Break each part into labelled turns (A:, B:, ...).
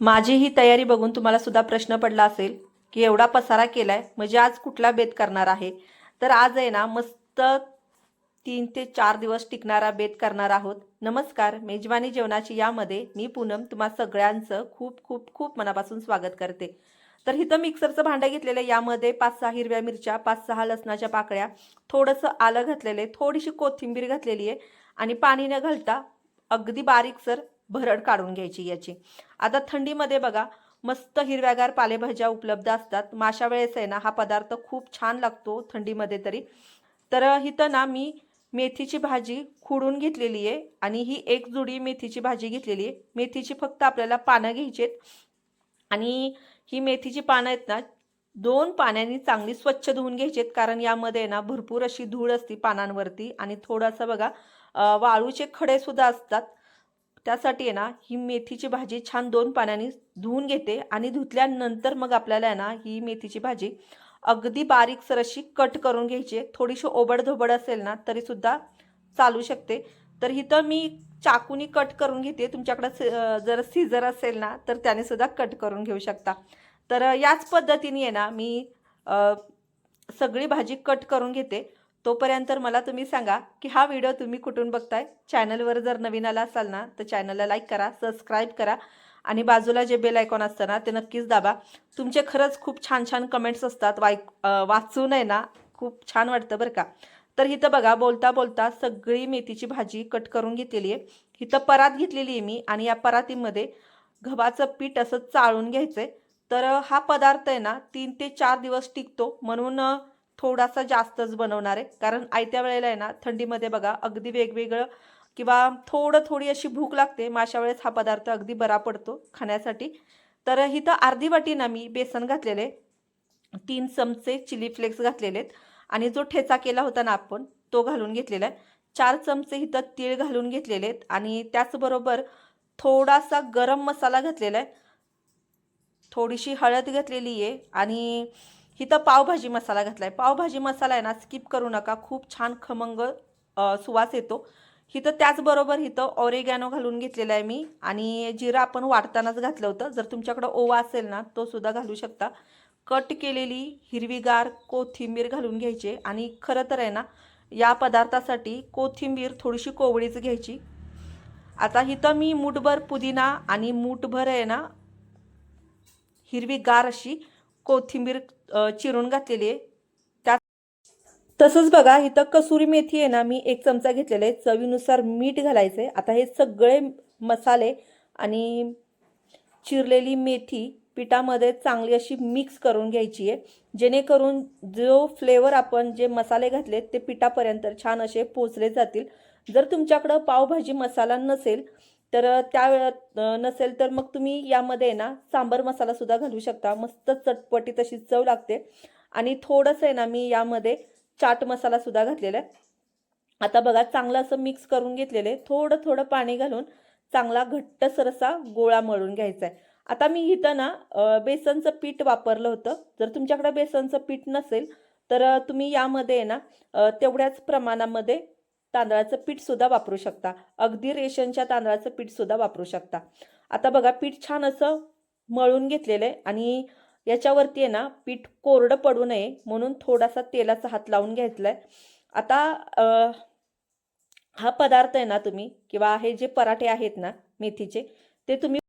A: माझी ही तयारी बघून तुम्हाला सुद्धा प्रश्न पडला असेल की एवढा पसारा केलाय म्हणजे आज कुठला बेत करणार आहे? तर आज आहे ना मस्त तीन ते चार दिवस टिकणारा बेत करणार आहोत. नमस्कार मेजवानी जेवणाची यामध्ये मी पूनम तुम्हा सगळ्यांचं खूप खूप खूप मनापासून स्वागत करते. तर इथं मिक्सरचं भांडं घेतलेलं आहे. यामध्ये पाच सहा हिरव्या मिरच्या पाच सहा लसणाच्या पाकळ्या थोडंसं आलं घातलेलं आहे. थोडीशी कोथिंबीर घातलेली आहे. आणि पाणी न घालता अगदी बारीकसर भरड काढून घ्यायची याची. आता थंडीमध्ये बघा मस्त हिरव्यागार पालेभाज्या उपलब्ध असतात. माशा वेळेस आहे ना हा पदार्थ खूप छान लागतो थंडीमध्ये तरी. तर इथं ना मी मेथीची भाजी खुडून घेतलेली आहे आणि ही एक जुडी मेथीची भाजी घेतलेली आहे. मेथीची फक्त आपल्याला पानं घ्यायची आहेत. आणि ही मेथीची पानं आहेत ना दोन पाण्याने चांगली स्वच्छ धुवून घ्यायची आहेत. कारण यामध्ये ना भरपूर अशी धूळ असते पानांवरती. आणि थोडासा बघा वाळूचे खडे सुद्धा असतात. त्यासाठी आहे ना ही मेथीची भाजी छान दोन पाण्याने धुवून घेते आणि धुतल्यानंतर मग आपल्याला आहे ना ही मेथीची भाजी अगदी बारीकसर अशी कट करून घ्यायची आहे. थोडीशी ओबडधोबड असेल ना तरीसुद्धा चालू शकते. तर इथं मी चाकूनी कट करून घेते. तुमच्याकडं जर सीझर असेल ना तर त्याने सुद्धा कट करून घेऊ शकता. तर याच पद्धतीने आहे ना मी सगळी भाजी कट करून घेते. तोपर्यंत मला तुम्ही सांगा की हा व्हिडिओ तुम्ही कुठून बघताय? चॅनलवर जर नवीन आला असाल ना तर चॅनलला लाईक करा सबस्क्राईब करा आणि बाजूला जे बेल आयकॉन असतं ना ते नक्कीच दाबा. तुमचे खरंच खूप छान छान कमेंट्स असतात. वाईक वाचून आहे ना खूप छान वाटतं बरं का. तर इथं बघा बोलता बोलता सगळी मेथीची भाजी कट करून घेतलेली आहे. इथं परात घेतलेली आहे मी आणि या परातीमध्ये गव्हाचं पीठ असं चाळून घ्यायचं आहे तर हा पदार्थ आहे ना तीन ते चार दिवस टिकतो. म्हणून थोडासा जास्तच बनवणार आहे. कारण आयत्या वेळेला आहे ना थंडीमध्ये बघा अगदी वेगवेगळं किंवा थोडं थोडी अशी भूक लागते. मग अशा वेळेस हा पदार्थ अगदी बरा पडतो खाण्यासाठी. तर इथं अर्धी वाटी ना मी बेसन घातलेले तीन चमचे चिली फ्लेक्स घातलेले आहेत. आणि जो ठेचा केला होता ना आपण तो घालून घेतलेला आहे. चार चमचे इथं तीळ घालून घेतलेले आहेत. आणि त्याचबरोबर थोडासा गरम मसाला घातलेला आहे. थोडीशी हळद घातलेली आहे. आणि इथं पावभाजी मसाला घातला आहे पावभाजी मसाला आहे ना स्किप करू नका. खूप छान खमंग सुवास येतो. इथं त्याचबरोबर इथं ऑरेगॅनो घालून घेतलेला आहे मी. आणि जिरं आपण वाटतानाच घातलं होतं. जर तुमच्याकडं ओवा असेल ना तो सुद्धा घालू शकता. कट केलेली हिरवीगार कोथिंबीर घालून घ्यायची. आणि खरं तर आहे ना या पदार्थासाठी कोथिंबीर थोडीशी कोवळीच घ्यायची. आता इथं मी मूठभर पुदिना आणि मूठभर आहे ना हिरवीगार अशी कोथिंबीर चिरून घातलेली आहे. त्या तसंच बघा इथं कसुरी मेथी आहे ना मी एक चमचा घेतलेला आहे. चवीनुसार मीठ घालायचं आहे. आता हे सगळे मसाले आणि चिरलेली मेथी पिठामध्ये चांगली अशी मिक्स करून घ्यायची आहे. जेणेकरून जो फ्लेवर आपण जे मसाले घातले ते पिठापर्यंत छान असे पोचले जातील. जर तुमच्याकडं पावभाजी मसाला नसेल तर त्या वेळात नसेल तर मग तुम्ही यामध्ये ना सांबर मसाला सुद्धा घालू शकता. मस्त चटपटी तशी चव लागते. आणि थोडंसं आहे ना मी यामध्ये चाट मसाला सुद्धा घातलेला आहे. आता बघा चांगलं असं मिक्स करून घेतलेलं आहे. थोडं थोडं पाणी घालून चांगला घट्ट सरसा गोळा मळून घ्यायचा आहे. आता मी इथं ना बेसनचं पीठ वापरलं होतं. जर तुमच्याकडे बेसनचं पीठ नसेल तर तुम्ही यामध्ये आहे ना तेवढ्याच प्रमाणामध्ये तांदळाचं पीठसुद्धा वापरू शकता. अगदी रेशनच्या तांदळाचं पीठसुद्धा वापरू शकता. आता बघा पीठ छान असं मळून घेतलेलं आहे आणि याच्यावरती आहे ना पीठ कोरडं पडू नये म्हणून थोडासा तेलाचा हात लावून घेतला आहे आता हा पदार्थ आहे ना तुम्ही किंवा हे जे पराठे आहेत ना मेथीचे ते तुम्ही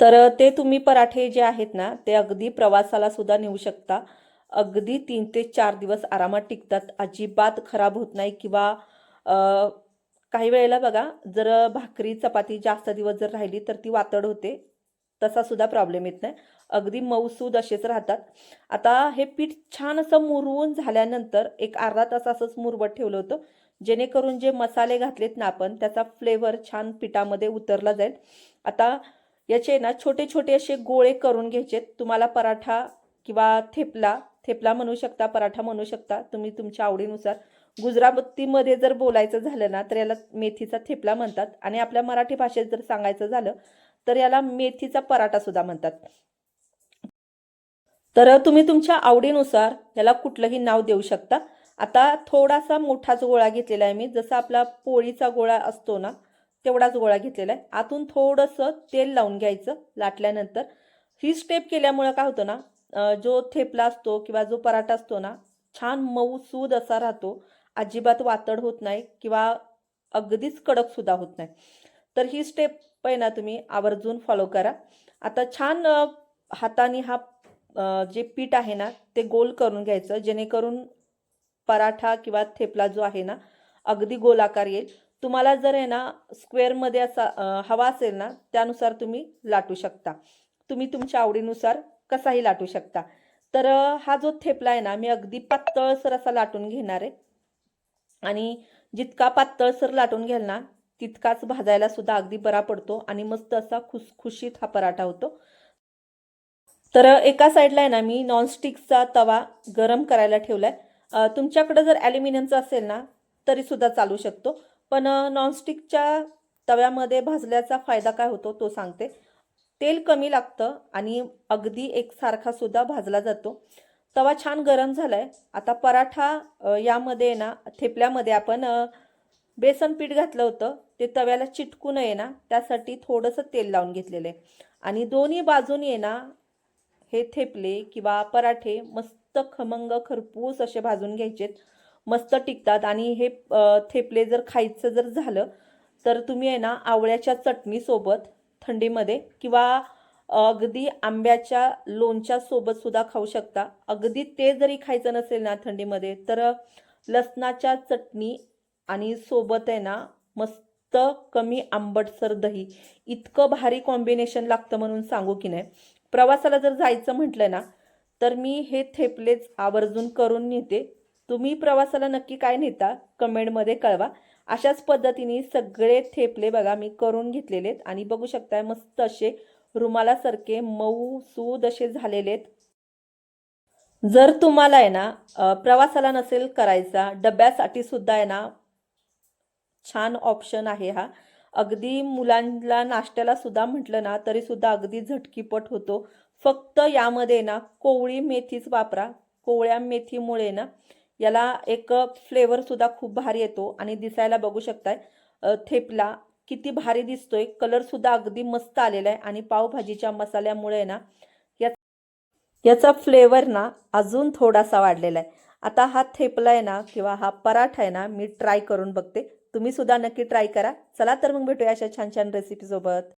A: तर ते तुम्ही पराठे जे आहेत ना ते अगदी प्रवासाला सुद्धा नेऊ शकता. अगदी तीन ते चार दिवस आरामात टिकतात. अजिबात खराब होत नाही किंवा काही वेळेला बघा जर भाकरी चपाती जास्त दिवस जर राहिली तर ती वातड होते. तसा सुद्धा प्रॉब्लेम येत नाही. अगदी मऊसूद असेच राहतात. आता हे पीठ छान असं मुरवून झाल्यानंतर एक अर्धा तास असंच मुरवत ठेवलं होतं. जेणेकरून जे मसाले घातलेत ना आपण त्याचा फ्लेवर छान पिठामध्ये उतरला जाईल. आता याचे ना छोटे छोटे असे गोळे करून घ्यायचे तुम्हाला पराठा किंवा थेपला थेपला म्हणू शकता पराठा म्हणू शकता तुम्ही तुमच्या आवडीनुसार. गुजरातीमध्ये जर बोलायचं झालं ना तर याला मेथीचा थेपला म्हणतात. आणि आपल्या मराठी भाषेत जर सांगायचं झालं तर याला मेथीचा पराठा सुद्धा म्हणतात. तर तुम्ही तुमच्या आवडीनुसार याला कुठलंही नाव देऊ शकता. आता थोडासा मोठाच गोळा घेतलेला आहे मी. जसा आपला पोळीचा गोळा असतो ना तेवढाच गोळा घेतलेला आहे. आतून थोडंसं तेल लावून घ्यायचं लाटल्यानंतर. ही स्टेप केल्यामुळं काय होतं ना जो थेपला असतो किंवा जो पराठा असतो ना छान मऊसूद असा राहतो. अजिबात वातड होत नाही किंवा अगदीच कडकसुद्धा होत नाही. तर ही स्टेप आहे ना तुम्ही आवर्जून फॉलो करा. आता छान हाताने हा जे पीठ आहे ना ते गोल करून घ्यायचं. जेणेकरून पराठा किंवा थेपला जो आहे ना अगदी गोलाकार येईल. तुम्हाला जर आहे ना स्क्वेअरमध्ये असा हवा असेल ना त्यानुसार तुम्ही लाटू शकता. तुम्ही तुमच्या आवडीनुसार कसाही लाटू शकता. तर हा जो थेपला आहे ना मी अगदी पातळसर असा लाटून घेणार आहे. आणि जितका पातळसर लाटून घ्याल ना तितकाच भाजायला सुद्धा अगदी बरा पडतो आणि मस्त असा खुसखुशीत हा पराठा होतो. तर एका साईडला आहे ना मी नॉनस्टिकचा तवा गरम करायला ठेवला आहे तुमच्याकडं जर ॲल्युमिनियमचा असेल ना तरीसुद्धा चालू शकतो. पण नॉनस्टिकच्या तव्यामध्ये भाजल्याचा फायदा काय होतो तो सांगते. तेल कमी लागतं आणि अगदी एकसारखा सुद्धा भाजला जातो. तवा छान गरम झाला आहे आता पराठा यामध्ये ना थेपल्यामध्ये आपण बेसन पीठ घातलं होतं. ते तव्याला चिटकू नये ना त्यासाठी थोडंसं तेल लावून घेतलेलं आहे. आणि दोन्ही बाजूनी ना हे थेपले किंवा पराठे मस्त खमंग खरपूस असे भाजून घ्यायचेत मस्त टिकतात आणि हे थेपले जर खायचं जर झालं तर तुम्ही आहे ना आवळ्याच्या चटणीसोबत थंडीमध्ये किंवा अगदी आंब्याच्या लोणच्या सोबत सुद्धा खाऊ शकता. अगदी ते जरी खायचं नसेल ना थंडीमध्ये तर लसणाच्या चटणी आणि सोबत आहे ना मस्त कमी आंबटसर दही. इतकं भारी कॉम्बिनेशन लागतं म्हणून सांगू की नाही. प्रवासाला जर जायचं म्हटलं ना तर मी हे थेपलेच आवर्जून करून नेते. तुम्ही प्रवासाला नक्की काय नेता कमेंटमध्ये कळवा. अशाच पद्धतीने सगळे थेपले बघा मी करून घेतलेले आहेत आणि बघू शकताय मस्त असे रुमालासारखे मऊ सूद असे झालेले आहेत. जर तुम्हाला आहे ना प्रवासाला नसेल करायचा डब्यासाठी सुद्धा आहे ना छान ऑप्शन आहे हा. अगदी मुलांना नाश्त्याला सुद्धा म्हटलं ना तरी सुद्धा अगदी झटकीपट होतो. फक्त यामध्ये ना कोवळी मेथीच वापरा. कोवळ्या मेथीमुळे ना याला एक फ्लेवर सुद्धा खूप भारी येतो आणि दिसायला बघू शकताय. थेपला किती भारी दिसतोय. कलर सुद्धा अगदी मस्त आलेला आहे. आणि पावभाजीच्या मसाल्यामुळे ना या याचा फ्लेवर ना अजून थोडासा वाढलेला आहे. आता हा थेपला आहे ना किंवा हा पराठा आहे ना मी ट्राय करून बघते. तुम्ही सुद्धा नक्की ट्राय करा. चला तर मग भेटूया अशा छान छान रेसिपीसोबत